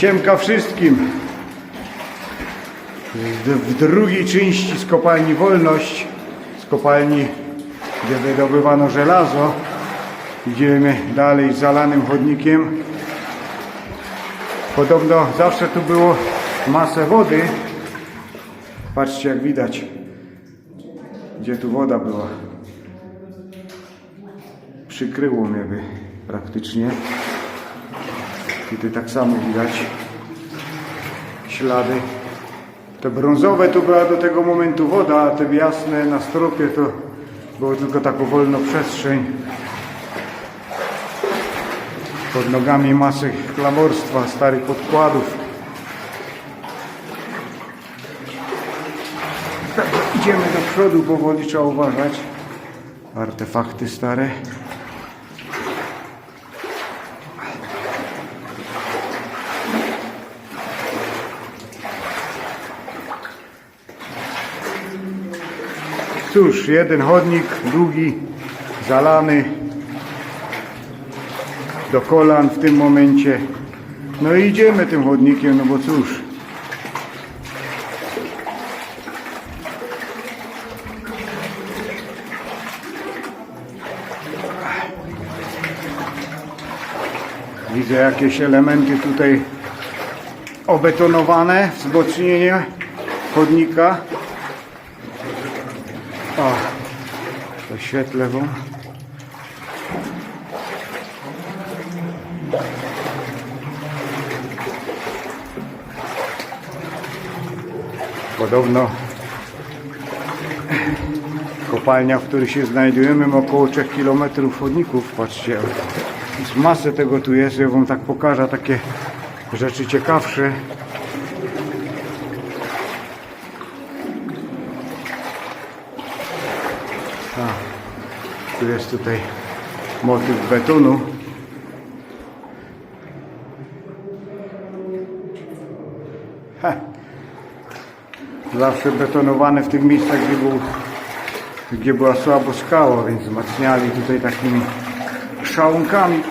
Siemka wszystkim. W, drugiej części z kopalni Wolność, z kopalni, gdzie wydobywano żelazo, idziemy dalej zalanym chodnikiem. Podobno zawsze tu było masę wody. Patrzcie jak widać, gdzie tu woda była. Przykryło mnie by praktycznie. Tutaj tak samo widać ślady. Te brązowe to była do tego momentu woda, a te jasne na stropie to było tylko taką wolną przestrzeń. Pod nogami masy klamorstwa, starych podkładów. Idziemy do przodu, powoli trzeba uważać. Artefakty stare. Cóż, jeden chodnik, długi, zalany do kolan w tym momencie. No i idziemy tym chodnikiem, no bo cóż. Widzę jakieś elementy tutaj obetonowane, wzmocnienie chodnika. To świetle wam. Podobno kopalnia, w której się znajdujemy, ma około 3 km chodników. Patrzcie, z masy tego tu jest. Ja wam tak pokażę takie rzeczy ciekawsze. Tu jest tutaj motyw betonu. Ha. Zawsze betonowany w tych miejscach, gdzie, był, gdzie była słabo skała, więc wzmacniali tutaj takimi szałunkami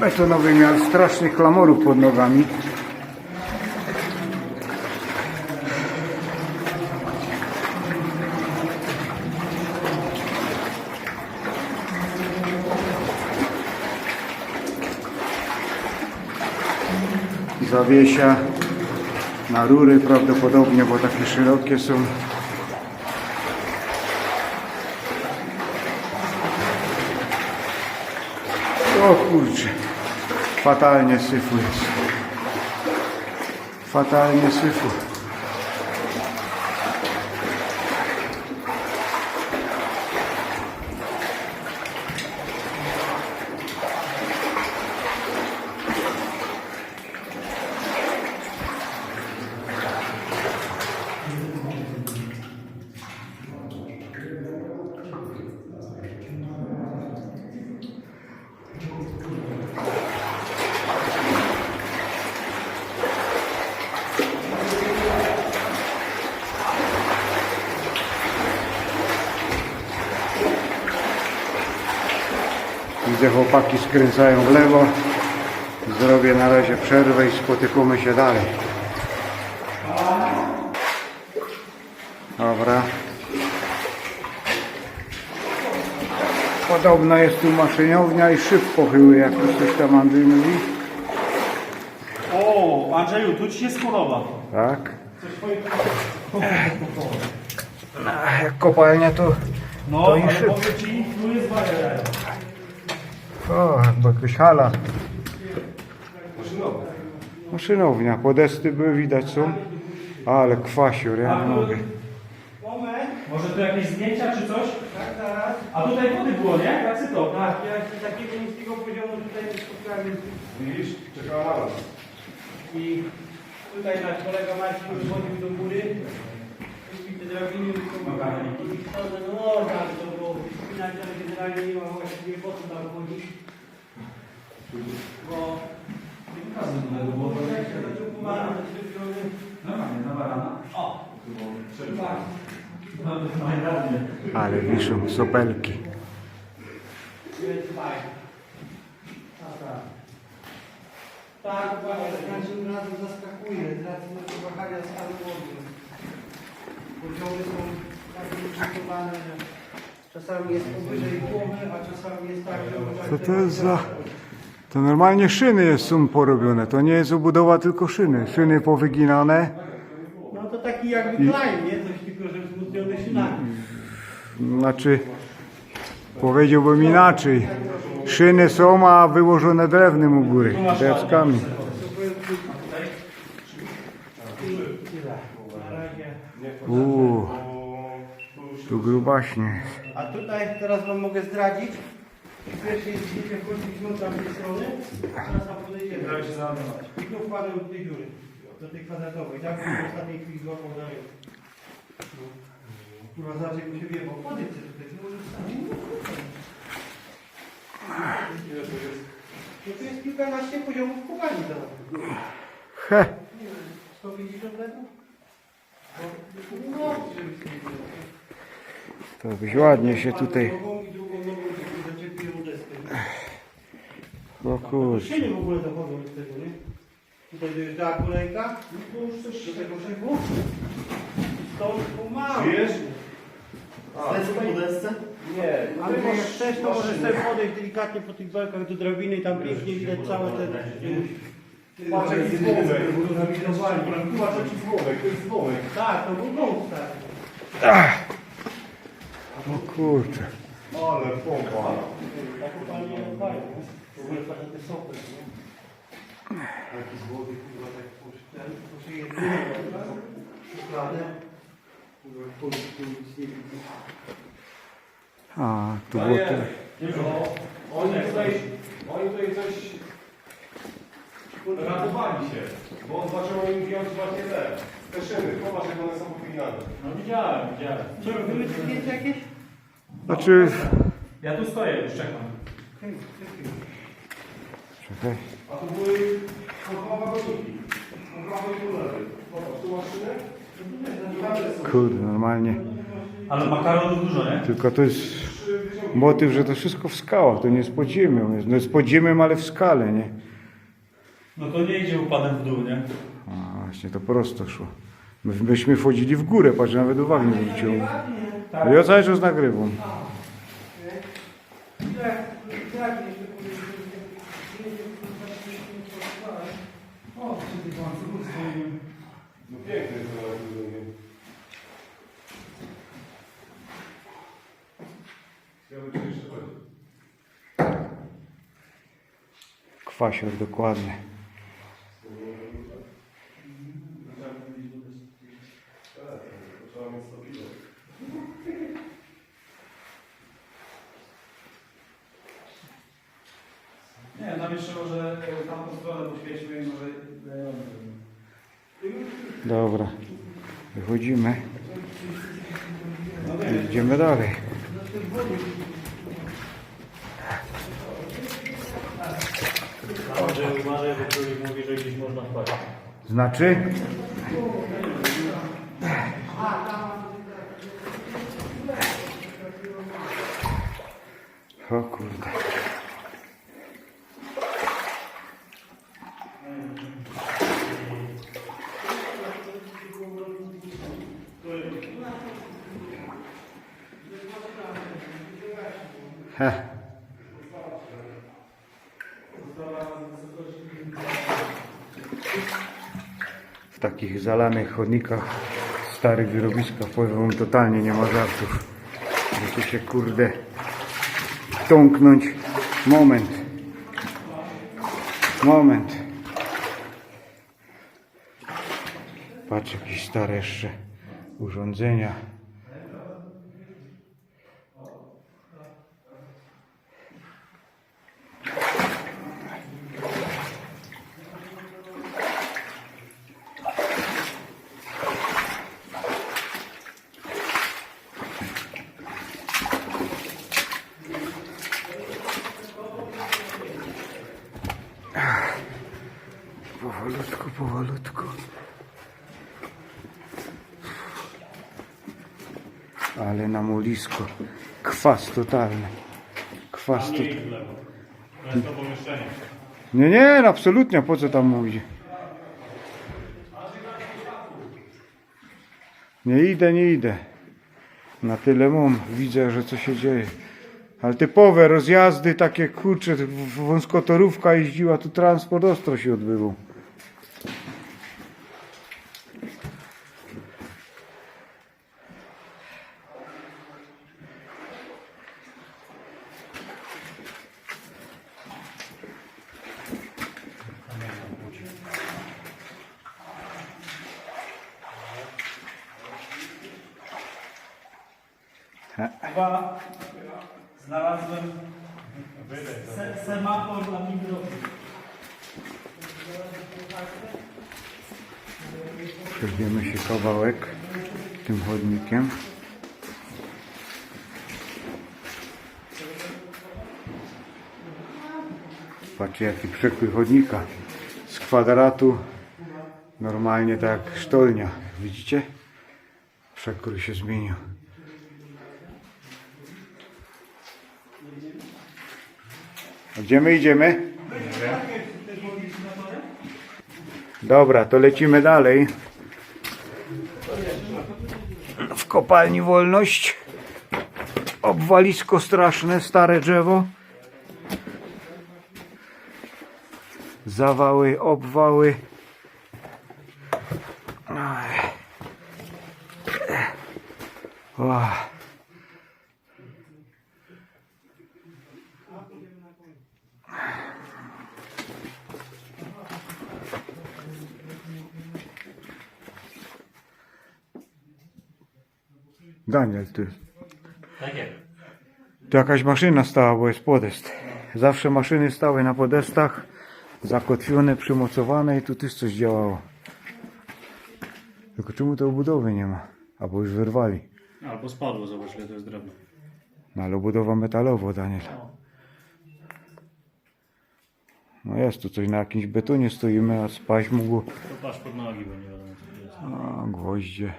betonowymi, ale strasznych klamorów pod nogami. Zawiesia na rury prawdopodobnie, bo takie szerokie są. O kurczę, fatalnie syfu jest. Fatalnie syfu. Widzę chłopaki skręcają w lewo. Zrobię na razie przerwę i spotykamy się dalej. Dobra. Podobno jest tu maszyniownia i szyb pochyły, jak już coś tam Andrzej mówi. O, Andrzeju, tu ci się spodoba. Tak. Jak kopalnia to... No, To i ale szyb. powiem ci, tu jest. O, bo jakaś hala. Maszynownia. Podesty były widać są. Ale kwasior, ja nie mogę. Może tu jakieś zdjęcia czy coś? Tak, zaraz. A tutaj wody było, nie? Tak, to. Tak, ja takiego niskiego poziomu tutaj nie spotkałem. Widzisz? Czekała na nas. I tutaj nasz kolega Marcin wychodził do góry. I te drabiny. I no tak, to było wspinać, ale generalnie nie ma właściwie po co tam chodzić. Bo było. jak się to się wziąłem. Normalnie, na barana. O, tak. No to jest najbardziej. Ale wiszą sopelki. Tak, tak. Tak, dokładnie, za każdym razem zaskakuje z racji na to wahania stanu wody. Poziomy są tak zróżnicowane, że czasami jest powyżej głowy, a czasami jest tak, że... Co to jest za... To normalnie szyny jest są porobione, to nie jest obudowa, tylko szyny. Szyny powyginane. No to taki jakby klein, nie? Coś tylko, że wzmocniony szynami. Znaczy, powiedziałbym inaczej. Szyny są, a wyłożone drewnem u góry, razie. Uuu, tu grubaśnie. A tutaj teraz wam mogę zdradzić. Pierwsze jest zdjęcie wchodzić z tamtej strony. Teraz tam podejdziemy. I tu wkładam do tej dziury. Do tej kwadratowej. Tak? W ostatniej chwili złapał na rękę. No. Kurwa, zobacz jak mu się wiewał. Podejdź sobie tutaj. Ty możesz sam. No to jest kilkanaście poziomów kopalni teraz. He, 150 metrów? No, żeby sobie to byś ładnie się tutaj... Nogą i drugą nogą żeby zaczepiłem deskę. O kurczę. Szyny w ogóle dochodzą do tego, nie? Tutaj dojeżdżała kolejka, no to już coś do tego szefu. Stąd pomału. Wiesz? Lecę po desce? Nie. Ale jak chcesz, to możesz sobie podejść delikatnie po tych belkach do drabiny i tam pięknie widać całe te... Patrz jaki dzwonek. Patrz jaki dzwonek, to jest dzwonek. Tak, to był gąb stary. O kurczę. Ale pompa. Tak kopalnie odpalił. W ogóle patrz na te sopy, nie? Jaki złoty, kurwa, tak poszedł. Się jedynie, szufladę. Kurwa, w Polsce nic nie widzę. A, tu było te... Oni tutaj, oni tutaj coś ratowali się, bo on zaczął im wziąć właśnie te, te szyny. Popatrz jak one są popinane. No widziałem, widziałem. Tu zdjęcia jakieś? Znaczy... Ja tu stoję, już czekam. Czekaj. A tu były dwa wagoniki. Dwa tunele. Popatrz, tu masz szynę? I tamte są. Kurde, normalnie. Ale makaronów dużo, nie? Tylko to jest motyw, że to wszystko w skałach, to nie jest pod ziemią. Jest, no jest pod ziemią, ale w skale, nie? No to nie idzie upadem w dół, nie? A właśnie, to prosto szło. My, myśmy wchodzili w górę, patrz, nawet uwagi nie zwróciłem. Ja cały czas nagrywam. No. Kwasior, dokładnie. Trzeba mieć 100 kilo. Nie, tam jeszcze może e, tamtą stronę poświećmy i może... e, Dobra. Wychodzimy. I idziemy dalej. Może uważaj, bo mówi, że gdzieś można wpaść. Znaczy? O kurde. Heh. w takich zalanych chodnikach, starych wyrobiskach, powiem totalnie nie ma żartów. Tu się kurde tąknąć. Moment. Moment. Patrz, jakieś stare jeszcze urządzenia. Powolutku. Ale na mulisko. Kwas totalny. Kwas to... w lewo. To jest to pomieszczenie. Nie, nie, absolutnie, po co tam mówić? Nie idę, nie idę. Na tyle mam, widzę, że co się dzieje. Ale typowe rozjazdy, takie kurcze, wąskotorówka jeździła, tu transport ostro się odbywał. Patrzcie jaki przekrój chodnika. Z kwadratu normalnie tak jak sztolnia. Widzicie? Przekrój się zmienił. Gdzie my idziemy? Dobra, to lecimy dalej. W kopalni Wolność. Obwalisko straszne, stare drzewo. Zawały, obwały. O. Daniel, ty. Tak jak? Tu jakaś maszyna stała, bo jest podest. Zawsze maszyny stały na podestach, zakotwione, przymocowane i tu też coś działało. Tylko czemu to obudowy nie ma? Albo już wyrwali. Albo spadło, zobacz ile to jest drewno. No ale obudowa metalowo, Daniel. No jest tu coś na jakimś betonie stoimy, a spaść mógł. To patrz pod nogi, bo nie wiadomo co to jest. A, gwoździe.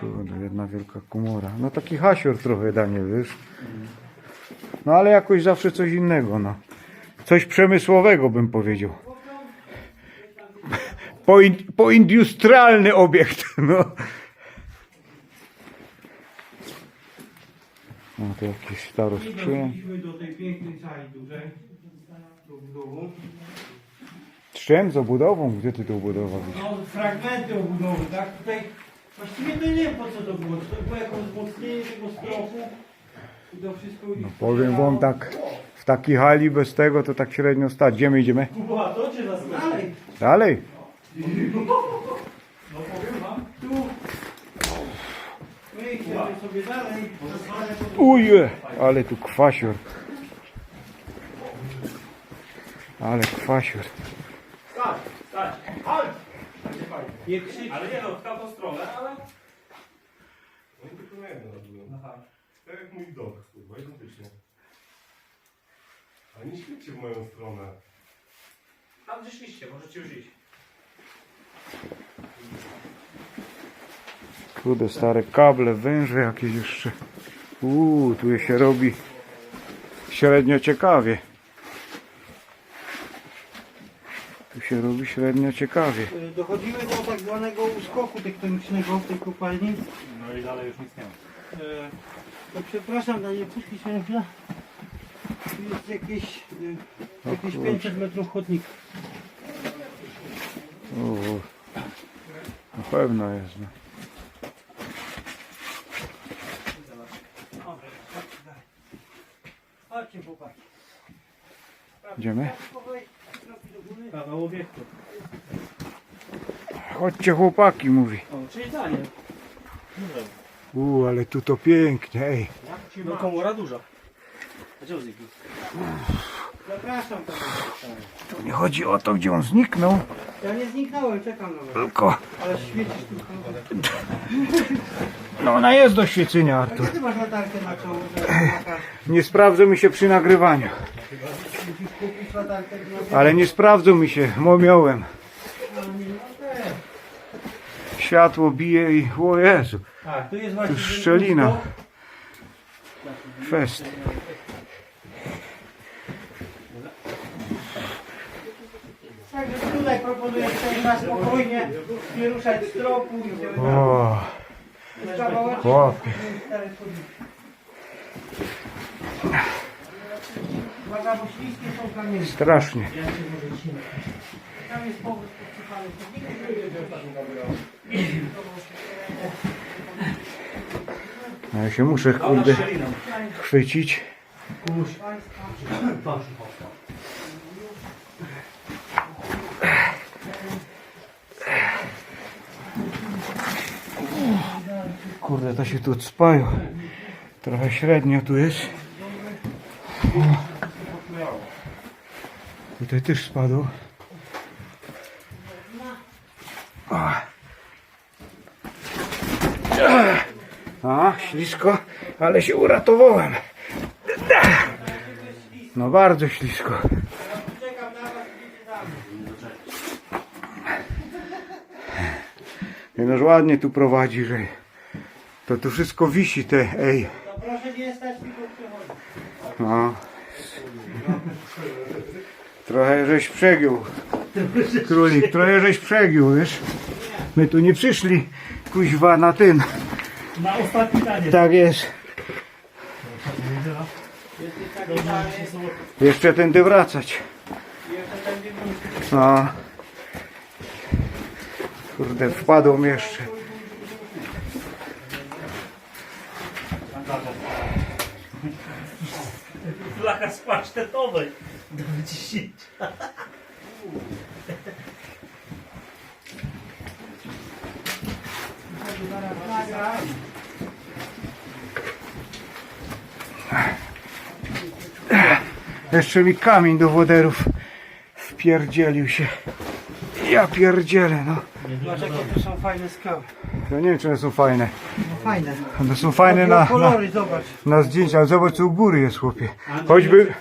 Kurde, jedna wielka komora. No taki hasior trochę, Daniel, wiesz? No ale jakoś zawsze coś innego, no. Coś przemysłowego bym powiedział. Poin, poindustrialny obiekt, no. No to jakiś. Doszliśmy do tej pięknej sali dużej. Z czym? Z obudową? Gdzie ty to budowa widzisz? No, fragmenty obudowy, tak? Tutaj właściwie to nie wiem po co to było. Czy to było jako wzmocnienie tego stropu? I to wszystko No powiem wam tak, takiej hali bez tego to tak średnio stać. Gdzie my idziemy? Kuba, to cię zaskoczy. Dalej. Dalej. No powiem wam. Tu. My idziemy sobie dalej. Uje, ale tu kwasior. Ale kwasior. Stać, stać. Chodź! Nie krzycz. Ale nie no, w tamtą stronę, ale... Oni tylko na jedno robią. Tak jak mój dom, kurwa, identycznie. Ale nie świećcie w moją stronę. Tam gdzie szliście, możecie już iść. Kurde, stare kable, węże jakieś jeszcze. Uuu, tu się robi średnio ciekawie. Tu się robi średnio ciekawie. Dochodzimy do tak zwanego uskoku tektonicznego w tej kopalni. No i dalej już nic nie ma. E, To przepraszam, Daniel, puścić się na chwilę. Tu jest jakieś, jakieś 500 metrów chodnika. Uuu, na pewno jest. No. Chodźcie, chłopaki. Idziemy? Kawał obiektu. Chodźcie chłopaki, mówi. O, czyli Daniel. Uuu, ale tu to pięknie, ej. No komora duża. A gdzie on zniknął? Zapraszam tam. Tu nie chodzi o to, gdzie on zniknął, Ja nie zniknąłem, czekam na was. tylko Ale świecisz tylko. no ona jest do świecenia, A Artur. gdzie ty masz latarkę na czoło? że? Nie sprawdzą mi się przy nagrywaniu. Musisz kupić latarkę na Ale nie sprawdzą mi się, bo miałem. Światło bije i o Jezu, Tak, tu jest właśnie szczelina. Fest. Także tutaj proponuję sobie na spokojnie nie ruszać stropu i O, kawałeczek. chłopie. Uwaga, bo śliskie są kamienie. Strasznie. Tam jest powód podsypany. No Ja się muszę, kurde, chwycić. Kurde, to się tu odspają. Trochę średnio tu jest. O. Tutaj też spadło. O. A, ślisko, ale się uratowałem. No bardzo ślisko. Nie noż ładnie tu prowadzi, że to tu wszystko wisi te, ej. To proszę nie stać przechodzić. No. Trochę żeś przegiął. Królik, trochę żeś przegiął, wiesz. My tu nie przyszli, kuźwa, na ten. Na ostatni taniec. Tak jest. Jeszcze tędy wracać. No. Kurde, wpadł mi jeszcze. Pasztetowej. Do wyciśnięcia. Jeszcze mi kamień do woderów wpierdzielił się. Ja pierdzielę, no. Zobacz jakie tu są fajne skały. Ja nie wiem, czy one są fajne. No fajne. One są fajne na, na, Kolory, zobacz. na zdjęciach, ale zobacz co u góry jest, chłopie. Choćby,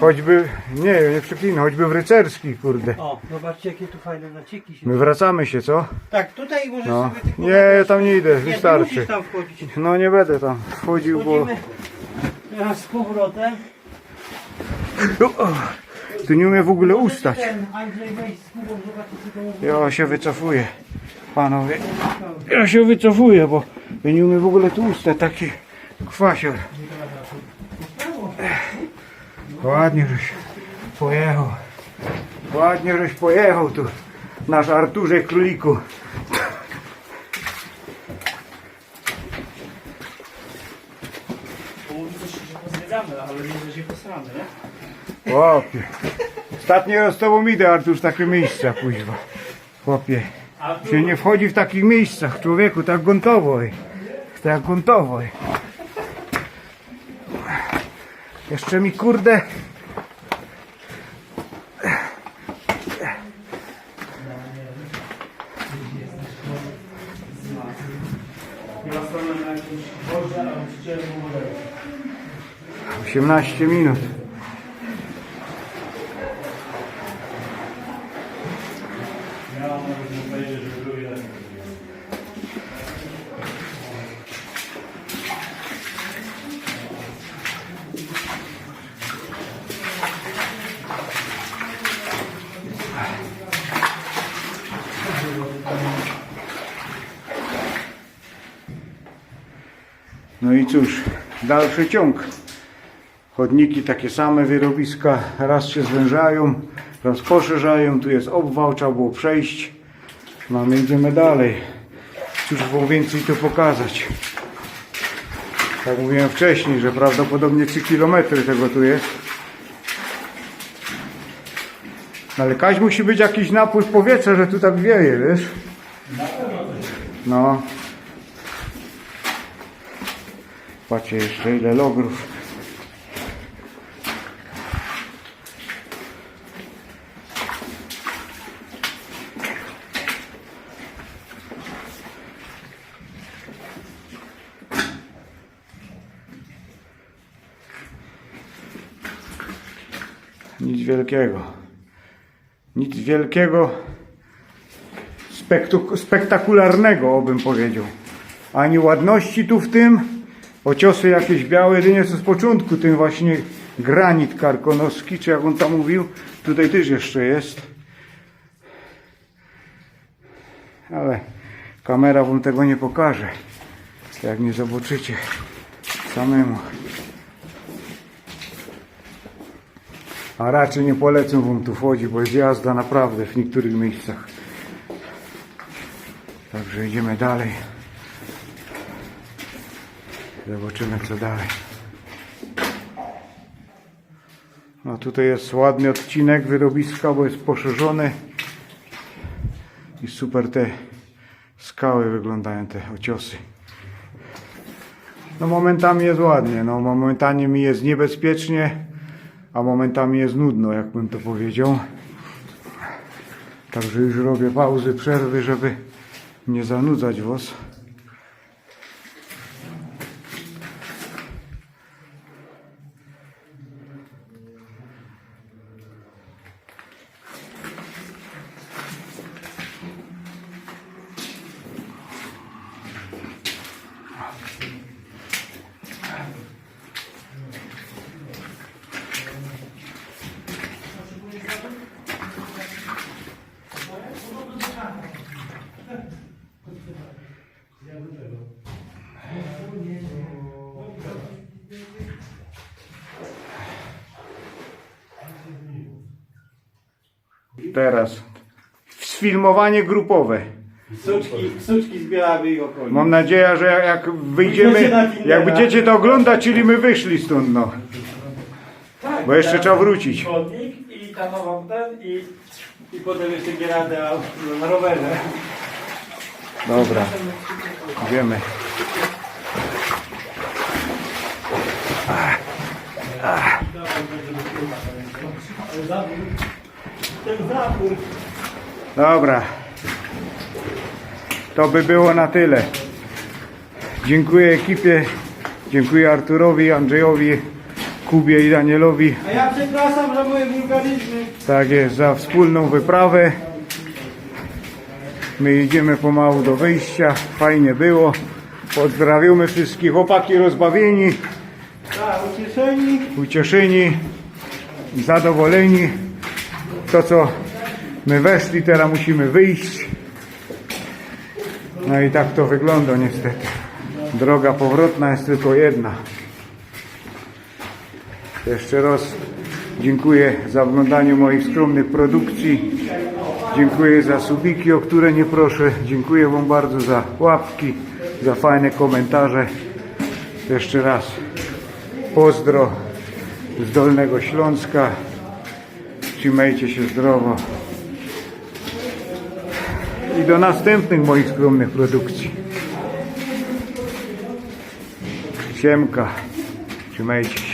choćby, nie, nie przeklinę, choćby w rycerski, kurde. O, zobaczcie jakie tu fajne nacieki się. My wracamy się, co? Tak, tutaj możesz No. sobie tylko... Nie, ja tam nie idę, Nie, ty wystarczy. musisz tam wchodzić. No nie będę tam wchodził, bo... Wchodzimy teraz z powrotem. Tu nie umiem w ogóle ustać. Ten Andrzej weź z Kubą, zobaczycie to Ja się wycofuję, panowie. Ja się wycofuję, bo ja nie umiem w ogóle tu ustać, taki kwasior. Ładnie żeś pojechał. Ładnie żeś pojechał tu, nasz Arturze Króliku. Pozwiedzamy, ale nie, że się posramy, nie? Chłopie. Ostatni raz z tobą idę, Artur, w takie miejsca, kuźwa. Chłopie. A tu Się nie wchodzi w takich miejscach, człowieku, tak gruntowo. ej. Tak gruntowo. Jeszcze mi kurde. chyba stanę na jakimś wodzie, albo w ciemnym wodzie. 18 minut. Ja mam nawet powiedzieć, że drugi raz. No i cóż, dalszy ciąg. Chodniki takie same, wyrobiska raz się zwężają, raz poszerzają. Tu jest obwał, trzeba było przejść. No my idziemy dalej. Cóż wam więcej to pokazać. Tak mówiłem wcześniej, że prawdopodobnie 3 km tego tu jest. No ale kaś musi być jakiś napływ powietrza, że tu tak wieje, wiesz? No. Patrzcie jeszcze ile logrów. Nic wielkiego. Nic wielkiego, spektakularnego, obym powiedział. Ani ładności tu w tym, ociosy jakieś białe, jedynie co z początku, ten właśnie granit karkonoski, czy jak on tam mówił, tutaj też jeszcze jest. Ale kamera wam tego nie pokaże, jak nie zobaczycie samemu. A raczej nie polecam wam tu wchodzić, bo jest jazda naprawdę w niektórych miejscach. Także idziemy dalej. Zobaczymy co dalej. No tutaj jest ładny odcinek wyrobiska, bo jest poszerzony. I super te skały wyglądają, te ociosy. No momentami jest ładnie, no momentami mi jest niebezpiecznie, a momentami jest nudno, jakbym to powiedział. Także już robię pauzy, przerwy, żeby nie zanudzać was. Teraz sfilmowanie grupowe. Suczki, suczki z Bielawy i okolic. Mam nadzieję, że jak- jak wyjdziemy, jak będziecie to oglądać, czyli my wyszli stąd, no. Tak, Bo jeszcze tam trzeba wrócić. Chodnik i tam mam ten i, i potem jeszcze gieradę na rowerze. Dobra, idziemy. Ten zapór. Dobra. To by było na tyle. Dziękuję ekipie, dziękuję Arturowi, Andrzejowi, Kubie i Danielowi. A ja przepraszam za moje wulgaryzmy. Tak jest, za wspólną wyprawę. My idziemy pomału do wyjścia. Fajnie było. Pozdrawiamy wszystkich. Chłopaki rozbawieni, Tak, ucieszeni. ucieszeni, zadowoleni. To co my weszli, teraz musimy wyjść. No i tak to wygląda niestety. Droga powrotna jest tylko jedna. Jeszcze raz dziękuję za oglądanie moich skromnych produkcji. Dziękuję za subiki, o które nie proszę. Dziękuję Wam bardzo za łapki, za fajne komentarze. Jeszcze raz pozdro z Dolnego Śląska. Trzymajcie się zdrowo. I do następnych moich skromnych produkcji. Siemka. Trzymajcie się.